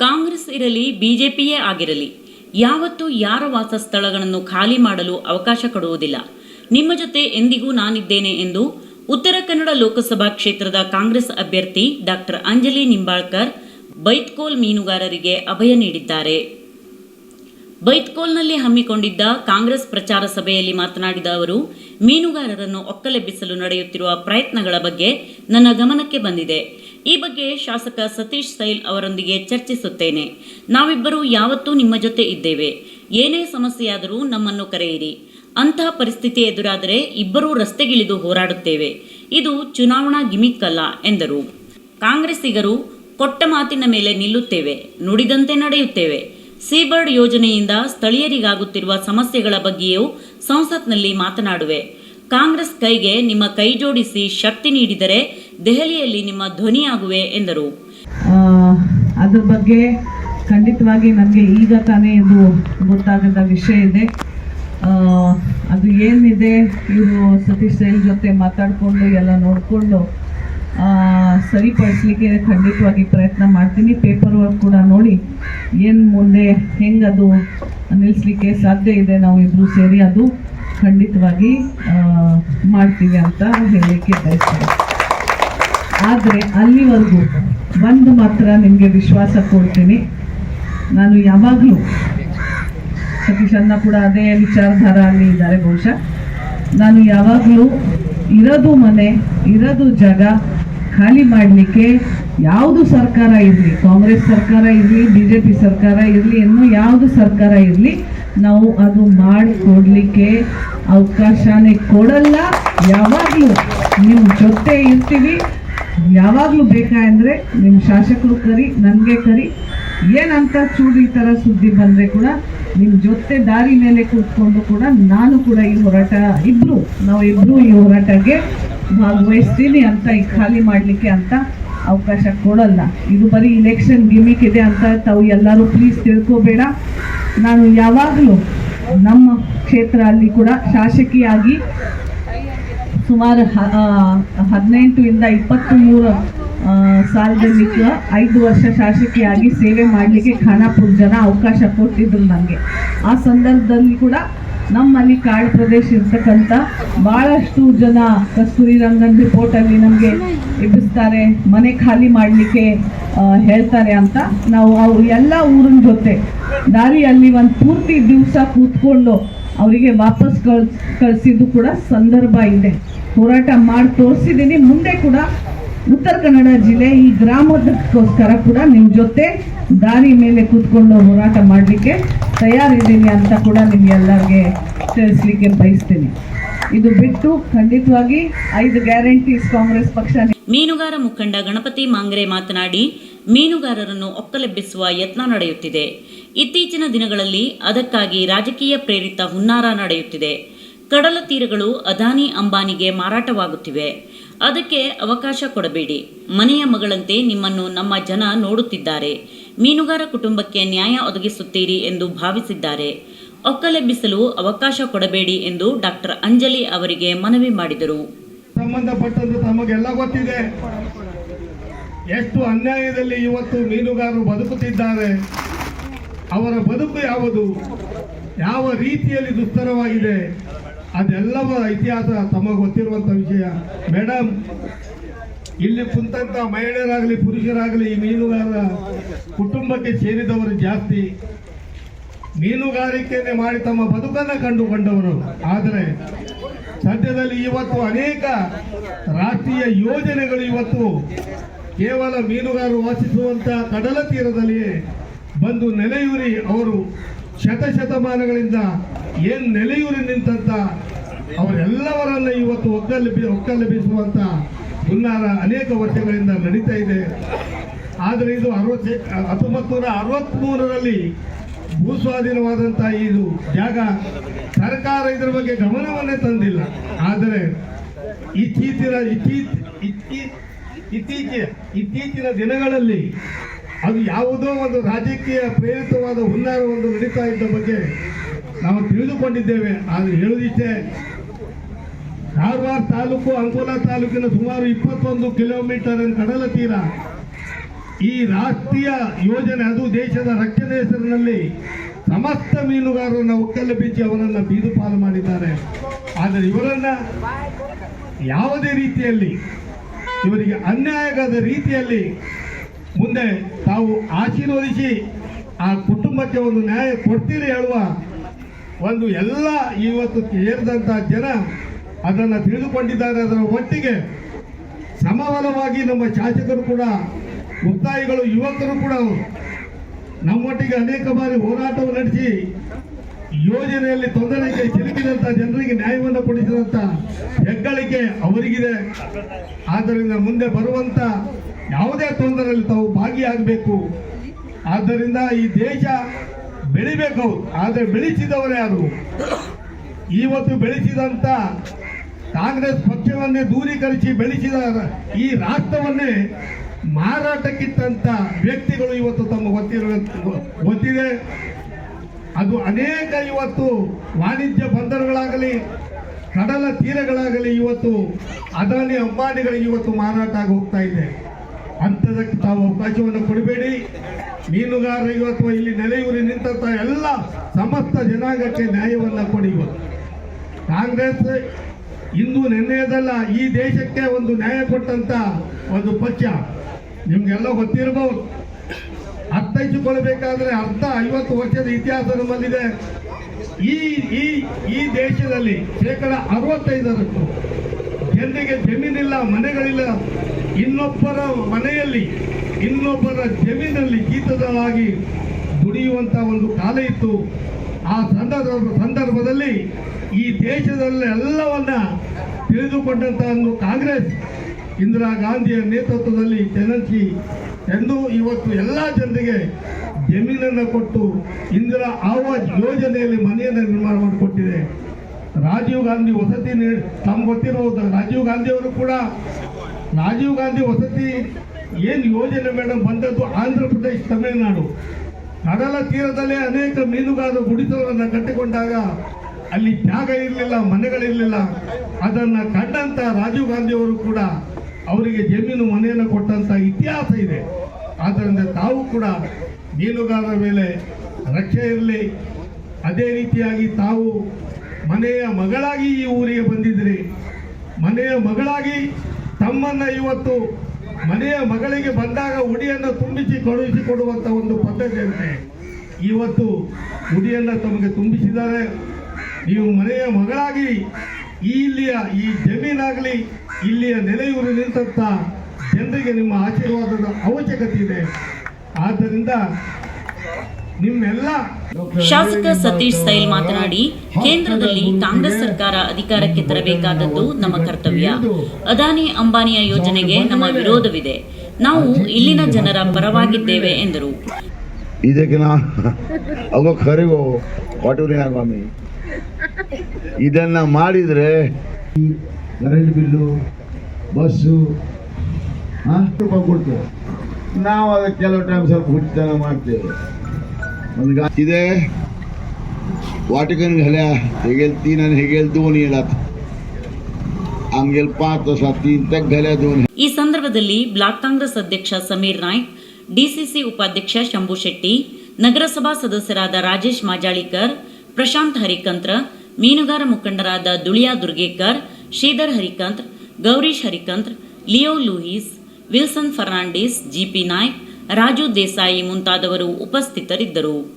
ಕಾಂಗ್ರೆಸ್ ಇರಲಿ, ಬಿಜೆಪಿಯೇ ಆಗಿರಲಿ, ಯಾವತ್ತೂ ಯಾರ ವಾಸಸ್ಥಳಗಳನ್ನು ಖಾಲಿ ಮಾಡಲು ಅವಕಾಶ ಕೊಡುವುದಿಲ್ಲ. ನಿಮ್ಮ ಜೊತೆ ಎಂದಿಗೂ ನಾನಿದ್ದೇನೆ ಎಂದು ಉತ್ತರ ಕನ್ನಡ ಲೋಕಸಭಾ ಕ್ಷೇತ್ರದ ಕಾಂಗ್ರೆಸ್ ಅಭ್ಯರ್ಥಿ ಡಾಕ್ಟರ್ ಅಂಜಲಿ ನಿಂಬಾಳ್ಕರ್ ಬೈತ್ಕೋಲ್ ಮೀನುಗಾರರಿಗೆ ಅಭಯ ನೀಡಿದ್ದಾರೆ. ಬೈತ್ಕೋಲ್ನಲ್ಲಿ ಹಮ್ಮಿಕೊಂಡಿದ್ದ ಕಾಂಗ್ರೆಸ್ ಪ್ರಚಾರ ಸಭೆಯಲ್ಲಿ ಮಾತನಾಡಿದ ಅವರು, ಮೀನುಗಾರರನ್ನು ಒಕ್ಕಲೆಬ್ಬಿಸಲು ನಡೆಯುತ್ತಿರುವ ಪ್ರಯತ್ನಗಳ ಬಗ್ಗೆ ನನ್ನ ಗಮನಕ್ಕೆ ಬಂದಿದೆ. ಈ ಬಗ್ಗೆ ಶಾಸಕ ಸತೀಶ್ ಸೈಲ್ ಅವರೊಂದಿಗೆ ಚರ್ಚಿಸುತ್ತೇನೆ. ನಾವಿಬ್ಬರೂ ಯಾವತ್ತೂ ನಿಮ್ಮ ಜೊತೆ ಇದ್ದೇವೆ. ಏನೇ ಸಮಸ್ಯೆಯಾದರೂ ನಮ್ಮನ್ನು ಕರೆಯಿರಿ. ಅಂತಹ ಪರಿಸ್ಥಿತಿ ಎದುರಾದರೆ ಇಬ್ಬರೂ ರಸ್ತೆಗಿಳಿದು ಹೋರಾಡುತ್ತೇವೆ. ಇದು ಚುನಾವಣಾ ಗಿಮಿಕ್ ಅಲ್ಲ ಎಂದರು. ಕಾಂಗ್ರೆಸ್ಸಿಗರು ಕೊಟ್ಟ ಮಾತಿನ ಮೇಲೆ ನಿಲ್ಲುತ್ತೇವೆ, ನುಡಿದಂತೆ ನಡೆಯುತ್ತೇವೆ. ಸೀಬರ್ಡ್ ಯೋಜನೆಯಿಂದ ಸ್ಥಳೀಯರಿಗಾಗುತ್ತಿರುವ ಸಮಸ್ಯೆಗಳ ಬಗ್ಗೆಯೂ ಸಂಸತ್ನಲ್ಲಿ ಮಾತನಾಡುವೆ. ಕಾಂಗ್ರೆಸ್ ಕೈಗೆ ನಿಮ್ಮ ಕೈ ಜೋಡಿಸಿ ಶಕ್ತಿ ನೀಡಿದರೆ ದೆಹಲಿಯಲ್ಲಿ ನಿಮ್ಮ ಧ್ವನಿಯಾಗುವೆ ಎಂದರು. ಅದ್ರ ಬಗ್ಗೆ ಖಂಡಿತವಾಗಿ ನನಗೆ ಈಗ ತಾನೇ ಇದು ಗೊತ್ತಾಗದ ವಿಷಯ ಇದೆ. ಅದು ಏನಿದೆ, ಇವರು ಸತೀಶ್ ರೈಲ್ ಜೊತೆ ಮಾತಾಡಿಕೊಂಡು ಎಲ್ಲ ನೋಡಿಕೊಂಡು ಸರಿಪಡಿಸ್ಲಿಕ್ಕೆ ಖಂಡಿತವಾಗಿ ಪ್ರಯತ್ನ ಮಾಡ್ತೀನಿ. ಪೇಪರ್ ವರ್ಕ್ ಕೂಡ ನೋಡಿ ಏನು ಮುಂದೆ ಹೆಂಗೆ ಅದು ನಿಲ್ಲಿಸ್ಲಿಕ್ಕೆ ಸಾಧ್ಯ ಇದೆ ನಾವು ಇಬ್ಬರು ಸೇರಿ ಅದು. ಖಂಡಿತವಾಗಿ ಮಾಡ್ತೀವಿ ಅಂತ ಹೇಳಲಿಕ್ಕೆ ಬಯಸ್ತೀನಿ. ಆದರೆ ಅಲ್ಲಿವರೆಗೂ ಒಂದು ಮಾತ್ರ ನಿಮಗೆ ವಿಶ್ವಾಸ ಕೊಡ್ತೀನಿ. ನಾನು ಯಾವಾಗಲೂ ಸತೀಶ್ ಅನ್ನ ಕೂಡ ಅದೇ ವಿಚಾರಧಾರ ಅಲ್ಲಿ ಇದ್ದಾರೆ ಬಹುಶಃ. ನಾನು ಯಾವಾಗಲೂ ಇರೋದು ಮನೆ, ಇರೋದು ಜಾಗ ಖಾಲಿ ಮಾಡಲಿಕ್ಕೆ ಯಾವುದು ಸರ್ಕಾರ ಇರಲಿ, ಕಾಂಗ್ರೆಸ್ ಸರ್ಕಾರ ಇರಲಿ ಬಿ ಜೆ ಪಿ ಸರ್ಕಾರ ಇರಲಿ, ಇನ್ನೂ ಯಾವುದು ಸರ್ಕಾರ ಇರಲಿ ನಾವು ಅದು ಮಾಡಿಕೊಡ್ಲಿಕ್ಕೆ ಅವಕಾಶನೇ ಕೊಡಲ್ಲ. ಯಾವಾಗಲೂ ನಿಮ್ಮ ಜೊತೆ ಇರ್ತೀವಿ. ಯಾವಾಗಲೂ ಬೇಕಾ ಅಂದರೆ ನಿಮ್ಮ ಶಾಸಕರು ಕರಿ, ನನಗೆ ಕರಿ. ಏನಂತ ಚೂಡಿ ಥರ ಸುದ್ದಿ ಬಂದರೆ ಕೂಡ ನಿಮ್ಮ ಜೊತೆ ದಾರಿ ಮೇಲೆ ಕೂತ್ಕೊಂಡು ಕೂಡ ನಾನು ಕೂಡ ಈ ಹೋರಾಟ ಇಬ್ಬರು ನಾವು ಇಬ್ಬರು ಈ ಹೋರಾಟಕ್ಕೆ ಭಾಗವಹಿಸ್ತೀನಿ ಅಂತ ಈ ಖಾಲಿ ಮಾಡಲಿಕ್ಕೆ ಅಂತ ಅವಕಾಶ ಕೊಡಲ್ಲ. ಇದು ಬರೀ ಇಲೆಕ್ಷನ್ ಗಿಮಿಕ್ ಇದೆ ಅಂತ ತಾವು ಎಲ್ಲರೂ ಪ್ಲೀಸ್ ತಿಳ್ಕೋಬೇಡ. ನಾನು ಯಾವಾಗಲೂ ನಮ್ಮ ಕ್ಷೇತ್ರ ಅಲ್ಲಿ ಕೂಡ ಶಾಸಕಿಯಾಗಿ ಸುಮಾರು ಹ- ಇಪ್ಪತ್ತ್ ಮೂರು ಸಾಲದಲ್ಲಿ ಐದು ವರ್ಷ ಶಾಸಕಿಯಾಗಿ ಸೇವೆ ಮಾಡಲಿಕ್ಕೆ ಖಾನಾಪುರ ಜನ ಅವಕಾಶ ಕೊಟ್ಟಿದ್ರು ನನಗೆ ಆ ಸಂದರ್ಭದಲ್ಲಿ ಕೂಡ ನಮ್ಮಲ್ಲಿ ಕಾಡು ಪ್ರದೇಶ ಇರ್ತಕ್ಕಂಥ ಭಾಳಷ್ಟು ಜನ ಕಸ್ತೂರಿ ರಂಗನ್ ರಿಪೋರ್ಟಲ್ಲಿ ನಮಗೆ ಎಬ್ಬಿಸ್ತಾರೆ, ಮನೆ ಖಾಲಿ ಮಾಡಲಿಕ್ಕೆ ಹೇಳ್ತಾರೆ ಅಂತ ನಾವು ಅವರು ಎಲ್ಲ ಊರಿನ ಜೊತೆ ದಾರಿಯಲ್ಲಿ ಒಂದು ಪೂರ್ತಿ ದಿವಸ ಕೂತ್ಕೊಂಡು ಅವರಿಗೆ ವಾಪಸ್ ಕಳಿಸಿದ್ದು ಕೂಡ ಸಂದರ್ಭ ಇದೆ. ಹೋರಾಟ ಮಾಡಿ ತೋರಿಸಿದ್ದೀನಿ ಮುಂದೆ ಕೂಡ ಉತ್ತರ ಕನ್ನಡ ಜಿಲ್ಲೆ ಈ ಗ್ರಾಮದಕ್ಕೋಸ್ಕರ ಕೂಡ ನಿಮ್ಮ ಜೊತೆ ದಾರಿ ಮೇಲೆ ಕೂತ್ಕೊಂಡು ಹೋರಾಟ ಮಾಡಲಿಕ್ಕೆ ತಯಾರಿದ್ದೀನಿ ಅಂತ ಕೂಡ ನಿಮಗೆಲ್ಲರಿಗೆ ತಿಳಿಸ್ಲಿಕ್ಕೆ ಬಯಸ್ತೀನಿ. ಇದು ಬಿಟ್ಟು ಖಂಡಿತವಾಗಿ ಐದು ಗ್ಯಾರಂಟೀಸ್ ಕಾಂಗ್ರೆಸ್ ಪಕ್ಷ ಮೀನುಗಾರ ಮುಖಂಡ ಗಣಪತಿ ಮಾಂಗ್ರೆ ಮಾತನಾಡಿ, ಮೀನುಗಾರರನ್ನು ಒಕ್ಕಲೆಬ್ಬಿಸುವ ಯತ್ನ ನಡೆಯುತ್ತಿದೆ. ಇತ್ತೀಚಿನ ದಿನಗಳಲ್ಲಿ ಅದಕ್ಕಾಗಿ ರಾಜಕೀಯ ಪ್ರೇರಿತ ಹುನ್ನಾರ ನಡೆಯುತ್ತಿದೆ. ಕಡಲ ತೀರಗಳು ಅದಾನಿ ಅಂಬಾನಿಗೆ ಮಾರಾಟವಾಗುತ್ತಿವೆ. ಅದಕ್ಕೆ ಅವಕಾಶ ಕೊಡಬೇಡಿ. ಮನೆಯ ಮಗಳಂತೆ ನಿಮ್ಮನ್ನು ನಮ್ಮ ಜನ ನೋಡುತ್ತಿದ್ದಾರೆ. ಮೀನುಗಾರ ಕುಟುಂಬಕ್ಕೆ ನ್ಯಾಯ ಒದಗಿಸುತ್ತೀರಿ ಎಂದು ಭಾವಿಸಿದ್ದಾರೆ. ಒಕ್ಕಲೆಬ್ಬಿಸಲು ಅವಕಾಶ ಕೊಡಬೇಡಿ ಎಂದು ಡಾಕ್ಟರ್ ಅಂಜಲಿ ಅವರಿಗೆ ಮನವಿ ಮಾಡಿದರು. ಸಂಬಂಧಪಟ್ಟಂತೆ ತಮಗೆಲ್ಲ ಗೊತ್ತಿದೆ. ಎಷ್ಟು ಅನ್ಯಾಯದಲ್ಲಿ ಇವತ್ತು ಮೀನುಗಾರರು ಬದುಕುತ್ತಿದ್ದಾರೆ. ಅವರ ಬದುಕು ಯಾವುದು? ಯಾವ ರೀತಿಯಲ್ಲಿ ದುಸ್ತರವಾಗಿದೆ? ಅದೆಲ್ಲವ ಇತಿಹಾಸ ತಮಗೆ ಗೊತ್ತಿರುವಂತ ವಿಷಯ. ಮೇಡಮ್ ಇಲ್ಲಿ ಕುಂತಂತ ಮಹಿಳೆಯರಾಗಲಿ, ಪುರುಷರಾಗಲಿ ಈ ಮೀನುಗಾರರ ಕುಟುಂಬಕ್ಕೆ ಸೇರಿದವರು ಜಾಸ್ತಿ. ಮೀನುಗಾರಿಕೆಯನ್ನೇ ಮಾಡಿ ತಮ್ಮ ಬದುಕನ್ನು ಕಂಡುಕೊಂಡವರು. ಆದರೆ ಸದ್ಯದಲ್ಲಿ ಇವತ್ತು ಅನೇಕ ರಾಷ್ಟ್ರೀಯ ಯೋಜನೆಗಳು ಇವತ್ತು ಕೇವಲ ಮೀನುಗಾರರು ವಾಸಿಸುವಂತ ಕಡಲ ತೀರದಲ್ಲಿಯೇ ಬಂದು ನೆಲೆಯೂರಿ ಅವರು ಶತಶತಮಾನಗಳಿಂದ ಏನ್ ನೆಲೆಯೂರಿ ನಿಂತಂತ ಅವರೆಲ್ಲವರನ್ನ ಇವತ್ತು ಒಕ್ಕಲ್ಲಿ ಒಕ್ಕಲ್ಲಿ ಬೀಸುವಂತ ಹುನ್ನಾರ ಅನೇಕ ವರ್ಷಗಳಿಂದ ನಡೀತಾ ಇದೆ. ಆದರೆ ಇದು ಅರವತ್ತು ಹತ್ತೊಂಬತ್ತು ನೂರ ಅರವತ್ತ್ಮೂರರಲ್ಲಿ ಭೂಸ್ವಾಧೀನವಾದಂಥ ಇದು ಜಾಗ ಸರ್ಕಾರ ಇದರ ಬಗ್ಗೆ ಗಮನವನ್ನೇ ತಂದಿಲ್ಲ. ಆದರೆ ಇತ್ತೀಚಿನ, ಇತ್ತೀಚ ಇತ್ತೀ- ಇತ್ತೀಚೆ, ಇತ್ತೀಚಿನ ದಿನಗಳಲ್ಲಿ ಅದು ಯಾವುದೋ ಒಂದು ರಾಜಕೀಯ ಪ್ರೇರಿತವಾದ ಹುನ್ನಾರ ಒಂದು ನಡೀತಾ ಇದ್ದ ಬಗ್ಗೆ ನಾವು ತಿಳಿದುಕೊಂಡಿದ್ದೇವೆ. ಆದರೆ ಹೇಳುದಿಷ್ಟೇ ಕಾರವಾರ ತಾಲೂಕು ಅಂಕೋಲಾ ತಾಲೂಕಿನ ಸುಮಾರು ಇಪ್ಪತ್ತೊಂದು ಕಿಲೋಮೀಟರ್ ಕಡಲ ತೀರ. ಈ ರಾಷ್ಟ್ರೀಯ ಯೋಜನೆ, ಅದು ದೇಶದ ರಕ್ಷಣೆ ಹೆಸರಿನಲ್ಲಿ ಸಮಸ್ತ ಮೀನುಗಾರರನ್ನ ಒಕ್ಕಲೆಬ್ಬಿಸಿ ಅವರನ್ನ ಬೀದು ಪಾಲು ಮಾಡಿದ್ದಾರೆ. ಆದರೆ ಇವರನ್ನ ಯಾವುದೇ ರೀತಿಯಲ್ಲಿ, ಇವರಿಗೆ ಅನ್ಯಾಯವಾದ ರೀತಿಯಲ್ಲಿ ಮುಂದೆ ತಾವು ಆಶೀರ್ವದಿಸಿ ಆ ಕುಟುಂಬಕ್ಕೆ ಒಂದು ನ್ಯಾಯ ಕೊಡ್ತೀರಿ ಹೇಳುವ ಒಂದು ಎಲ್ಲ ಇವತ್ತು ಸೇರಿದಂಥ ಜನ ಅದನ್ನು ತಿಳಿದುಕೊಂಡಿದ್ದಾರೆ ಅದರ ಒಟ್ಟಿಗೆ. ಸಮಬಲವಾಗಿ ನಮ್ಮ ಶಾಸಕರು ಕೂಡ, ಮುಕ್ತಾಯಿಗಳು, ಯುವಕರು ಕೂಡ, ನಮ್ಮೊಟ್ಟಿಗೆ ಅನೇಕ ಬಾರಿ ಹೋರಾಟವನ್ನು ನಡೆಸಿ ಯೋಜನೆಯಲ್ಲಿ ತೊಂದರೆಗೆ ಸಿಲುಕಿದಂತ ಜನರಿಗೆ ನ್ಯಾಯವನ್ನು ಕೊಡಿಸಿದಂತ ಹೆಗ್ಗಳಿಕೆ ಅವರಿಗಿದೆ. ಆದ್ದರಿಂದ ಮುಂದೆ ಬರುವಂತ ಯಾವುದೇ ತೊಂದರೆಯಲ್ಲಿ ತಾವು ಭಾಗಿಯಾಗಬೇಕು. ಆದ್ದರಿಂದ ಈ ದೇಶ ಬೆಳಿಬೇಕು. ಆದರೆ ಬೆಳೆಸಿದವರು ಯಾರು? ಇವತ್ತು ಬೆಳೆಸಿದಂತ ಕಾಂಗ್ರೆಸ್ ಪಕ್ಷವನ್ನೇ ದೂರೀಕರಿಸಿ ಬೆಳೆಸಿದ ಈ ರಾಷ್ಟ್ರವನ್ನೇ ಮಾರಾಟಕ್ಕಿತ್ತಂತ ವ್ಯಕ್ತಿಗಳು ಇವತ್ತು ತಮ್ಮ ಗೊತ್ತಿರುವ ಗೊತ್ತಿದೆ ಅದು ಅನೇಕ ಇವತ್ತು ವಾಣಿಜ್ಯ ಬಂದರುಗಳಾಗಲಿ, ಕಡಲ ತೀರಗಳಾಗಲಿ ಇವತ್ತು ಅದಾನಿ ಅಂಬಾನಿಗಳಿಗೆ ಇವತ್ತು ಮಾರಾಟ ಆಗಿ ಹೋಗ್ತಾ ಇದೆ. ಅಂಥದಕ್ಕೆ ತಾವು ಅವಕಾಶವನ್ನು ಕೊಡಬೇಡಿ. ಮೀನುಗಾರರು ಇವತ್ತು ಇಲ್ಲಿ ನೆಲೆಯೂರಿ ನಿಂತ ಎಲ್ಲ ಸಮಸ್ತ ಜನಾಂಗಕ್ಕೆ ನ್ಯಾಯವನ್ನು ಕೊಡಿ ಕಾಂಗ್ರೆಸ್ ಇಂದು ನಿನ್ನೆಯದಲ್ಲ ಈ ದೇಶಕ್ಕೆ ಒಂದು ನ್ಯಾಯ ಕೊಟ್ಟಂತ ಒಂದು ಪಕ್ಷ. ನಿಮ್ಗೆಲ್ಲ ಗೊತ್ತಿರಬಹುದು ಅರ್ಥೈಸಿಕೊಳ್ಳಬೇಕಾದ್ರೆ ಅರ್ಧ ಐವತ್ತು ವರ್ಷದ ಇತಿಹಾಸ ನಮ್ಮಲ್ಲಿದೆ. ಈ ಈ ಈ ದೇಶದಲ್ಲಿ ಶೇಕಡ ಅರವತ್ತೈದರಷ್ಟು ಜನರಿಗೆ ಜಮೀನಿಲ್ಲ, ಮನೆಗಳಿಲ್ಲ. ಇನ್ನೊಬ್ಬರ ಮನೆಯಲ್ಲಿ, ಇನ್ನೊಬ್ಬರ ಜಮೀನಲ್ಲಿ ಗೀತದವಾಗಿ ದುಡಿಯುವಂಥ ಒಂದು ಕಾಲ ಇತ್ತು. ಆ ಸಂದರ್ಭ, ಸಂದರ್ಭದಲ್ಲಿ ಈ ದೇಶದಲ್ಲಿ ಎಲ್ಲವನ್ನ ತಿಳಿದುಕೊಂಡಂತಹ ಒಂದು ಕಾಂಗ್ರೆಸ್ ಇಂದಿರಾ ಗಾಂಧಿಯ ನೇತೃತ್ವದಲ್ಲಿ ತೆನಸಿ ಎಂದು ಇವತ್ತು ಎಲ್ಲ ಜನರಿಗೆ ಜಮೀನನ್ನು ಕೊಟ್ಟು ಇಂದಿರಾ ಆವಾಜ್ ಯೋಜನೆಯಲ್ಲಿ ಮನೆಯನ್ನು ನಿರ್ಮಾಣ ಮಾಡಿಕೊಟ್ಟಿದೆ. ರಾಜೀವ್ ಗಾಂಧಿ ವಸತಿ ನೀಡಿ ತಮ್ಗೆ ಗೊತ್ತಿರೋದು ರಾಜೀವ್ ಗಾಂಧಿ ಅವರು ಕೂಡ, ರಾಜೀವ್ ಗಾಂಧಿ ವಸತಿ ಏನು ಯೋಜನೆ ಮೇಡಮ್ ಬಂದದ್ದು ಆಂಧ್ರ ಪ್ರದೇಶ, ತಮಿಳುನಾಡು. ಕಡಲ ತೀರದಲ್ಲೇ ಅನೇಕ ಮೀನುಗಾರರು ಗುಡಿಸಲನ್ನು ಕಟ್ಟಿಕೊಂಡಾಗ ಅಲ್ಲಿ ಜಾಗ ಇರಲಿಲ್ಲ, ಮನೆಗಳಿರಲಿಲ್ಲ. ಅದನ್ನು ಕಂಡಂತ ರಾಜೀವ್ ಗಾಂಧಿ ಅವರು ಕೂಡ ಅವರಿಗೆ ಜಮೀನು ಮನೆಯನ್ನು ಕೊಟ್ಟಂತ ಇತಿಹಾಸ ಇದೆ. ಆದ್ದರಿಂದ ತಾವು ಕೂಡ ಮೀನುಗಾರರ ಮೇಲೆ ರಕ್ಷೆ ಇರಲಿ. ಅದೇ ರೀತಿಯಾಗಿ ತಾವು ಮನೆಯ ಮಗಳಾಗಿ ಈ ಊರಿಗೆ ಬಂದಿದ್ರಿ ಮನೆಯ ಮಗಳಾಗಿ ತಮ್ಮನ್ನ ಇವತ್ತು ಮನೆಯ ಮಗಳಿಗೆ ಬಂದಾಗ ಉಡಿಯನ್ನು ತುಂಬಿಸಿ ಕಳುಹಿಸಿ ಕೊಡುವಂತ ಒಂದು ಪದ್ಧತಿ ಅಂತೆ. ಇವತ್ತು ಉಡಿಯನ್ನು ತಮಗೆ ತುಂಬಿಸಿದ್ದಾರೆ. ನೀವು ಮನೆಯ ಮಗಳಾಗಿ ಇಲ್ಲಿಯ ಈ ಜಮೀನಾಗಲಿ ಇಲ್ಲಿಯ ನೆಲೆಯೂರು ನಿಂತಂತ ಜನರಿಗೆ ನಿಮ್ಮ ಆಶೀರ್ವಾದದ ಅವಶ್ಯಕತೆ ಇದೆ. ಆದ್ದರಿಂದ ನಿಮ್ಮೆಲ್ಲ ಶಾಸಕ ಸತೀಶ್ ಸೈಲ್ ಮಾತನಾಡಿ ಕೇಂದ್ರದಲ್ಲಿ ಕಾಂಗ್ರೆಸ್ ಸರ್ಕಾರ ಅಧಿಕಾರಕ್ಕೆ ತರಬೇಕಾದದ್ದು ನಮ್ಮ ಕರ್ತವ್ಯ. ಅದಾನಿ ಅಂಬಾನಿಯ ಯೋಜನೆಗೆ ನಮ್ಮ ವಿರೋಧವಿದೆ. ನಾವು ಇಲ್ಲಿನ ಜನರ ಪರವಾಗಿದ್ದೇವೆ ಎಂದರು. ಇದನ್ನ ಮಾಡಿದ್ರೆ ಕರೆಂಟ್ ಬಿಲ್ಲು ಬಸ್ಸು ಹಾಂ ರೂಪಾಯಿ ಕೊಡ್ತೇವೆ ನಾವು ಅದಕ್ಕೆ ಕೆಲವು ಟೈಮ್ ಸ್ವಲ್ಪ ಹುಚ್ಚತನ ಮಾಡ್ತೇವೆ ಒಂದು गा ಇದೆ वाटकन घाल्या हे गेल तीन आणि हे गेल दोन येलात आमगेल पाच तसा तीन तक घाल्या दोन ಈ ಸಂದರ್ಭದಲ್ಲಿ ಬ್ಲಾಕ್ ಕಾಂಗ್ರೆಸ್ ಅಧ್ಯಕ್ಷ ಸಮೀರ್ ನಾಯ್ಕ್ ಡಿಸಿಸಿ ಉಪಾಧ್ಯಕ್ಷ ಶಂಭು ಶೆಟ್ಟಿ ನಗರಸಭಾ ಸದಸ್ಯರಾದ ರಾಜೇಶ್ ಮಾಜಾಳಿಕರ್ ಪ್ರಶಾಂತ್ ಹರಿಕಂತ್ರ ಮೀನುಗಾರ ಮುಖಂಡರಾದ Duliya ದುರ್ಗೇಕರ್ Shridhar Harikantra Gourish Harikantra Leo Louis Wilson Fernandes GP Naik Raju Desai ಮುಂತಾದವರು ಉಪಸ್ಥಿತರಿದ್ದರು.